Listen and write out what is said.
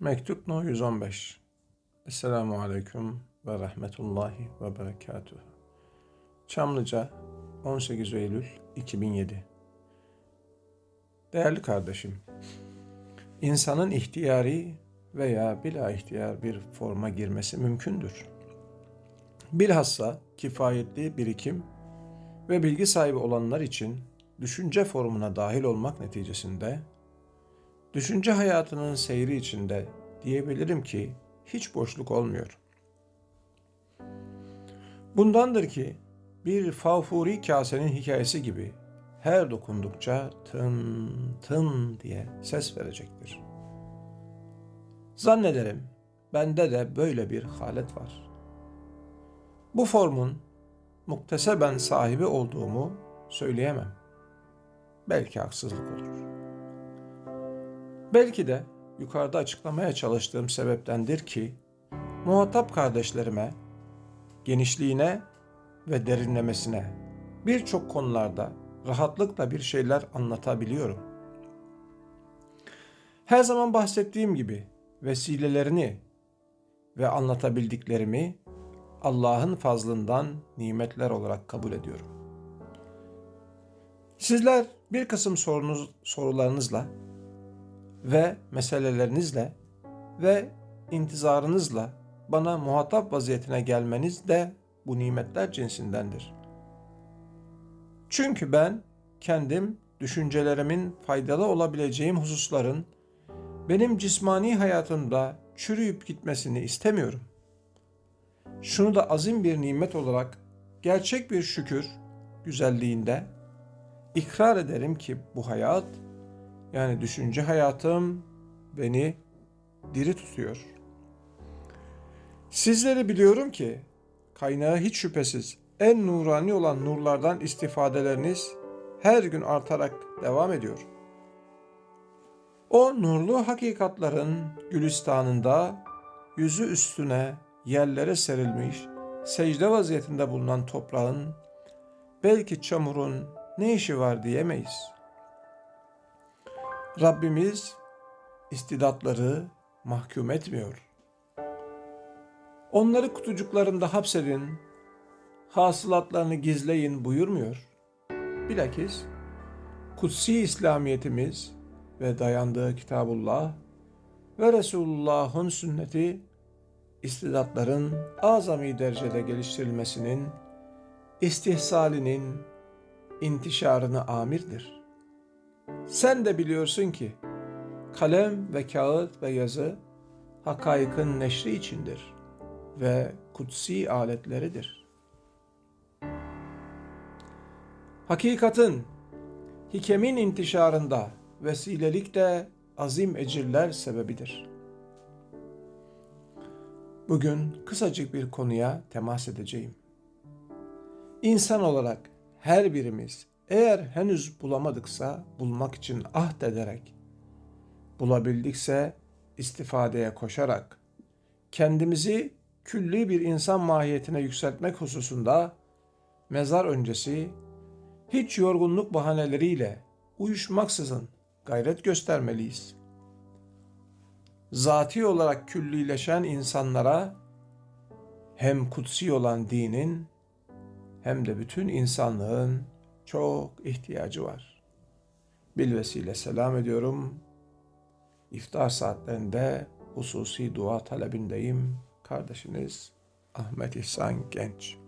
Mektup No 115 Esselamu Aleyküm ve Rahmetullahi ve Berekatuhu. Çamlıca 18 Eylül 2007 Değerli kardeşim, insanın ihtiyari veya bila ihtiyar bir forma girmesi mümkündür. Bilhassa kifayetli birikim ve bilgi sahibi olanlar için düşünce formuna dahil olmak neticesinde Düşünce hayatının seyri içinde diyebilirim ki hiç boşluk olmuyor. Bundandır ki bir fafuri kasenin hikayesi gibi her dokundukça tın tın diye ses verecektir. Zannederim bende de böyle bir halet var. Bu formun mukteseben sahibi olduğumu söyleyemem. Belki haksızlık olur. Belki de yukarıda açıklamaya çalıştığım sebeptendir ki muhatap kardeşlerime genişliğine ve derinlemesine birçok konularda rahatlıkla bir şeyler anlatabiliyorum. Her zaman bahsettiğim gibi vesilelerini ve anlatabildiklerimi Allah'ın fazlından nimetler olarak kabul ediyorum. Sizler bir kısım sorunuz, sorularınızla ve meselelerinizle ve intizarınızla bana muhatap vaziyetine gelmeniz de bu nimetler cinsindendir. Çünkü ben kendim düşüncelerimin faydalı olabileceğim hususların benim cismani hayatımda çürüyüp gitmesini istemiyorum. Şunu da azim bir nimet olarak gerçek bir şükür güzelliğinde ikrar ederim ki bu hayat yani düşünce hayatım beni diri tutuyor. Sizleri biliyorum ki kaynağı hiç şüphesiz en nurani olan nurlardan istifadeleriniz her gün artarak devam ediyor. O nurlu hakikatların gülistanında yüzü üstüne yerlere serilmiş secde vaziyetinde bulunan toprağın belki çamurun ne işi var diyemeyiz.'' Rabbimiz istidatları mahkum etmiyor. Onları kutucuklarında hapsedin, hasılatlarını gizleyin buyurmuyor. Bilakis kutsi İslamiyetimiz ve dayandığı Kitabullah ve Resulullah'ın sünneti istidatların azami derecede geliştirilmesinin, istihsalinin, intişarını amirdir.'' Sen de biliyorsun ki kalem ve kağıt ve yazı hakaykın neşri içindir ve kutsi aletleridir. Hakikatin, hikemin intişarında vesilelik de azim ecirler sebebidir. Bugün kısacık bir konuya temas edeceğim. İnsan olarak her birimiz eğer henüz bulamadıksa bulmak için ahd ederek, bulabildikse istifadeye koşarak, kendimizi külli bir insan mahiyetine yükseltmek hususunda mezar öncesi hiç yorgunluk bahaneleriyle uyuşmaksızın gayret göstermeliyiz. Zati olarak küllileşen insanlara hem kutsi olan dinin hem de bütün insanlığın çok ihtiyacı var. Bilvesile selam ediyorum. İftar saatlerinde hususi dua talebindeyim. Kardeşiniz Ahmet İhsan Genç.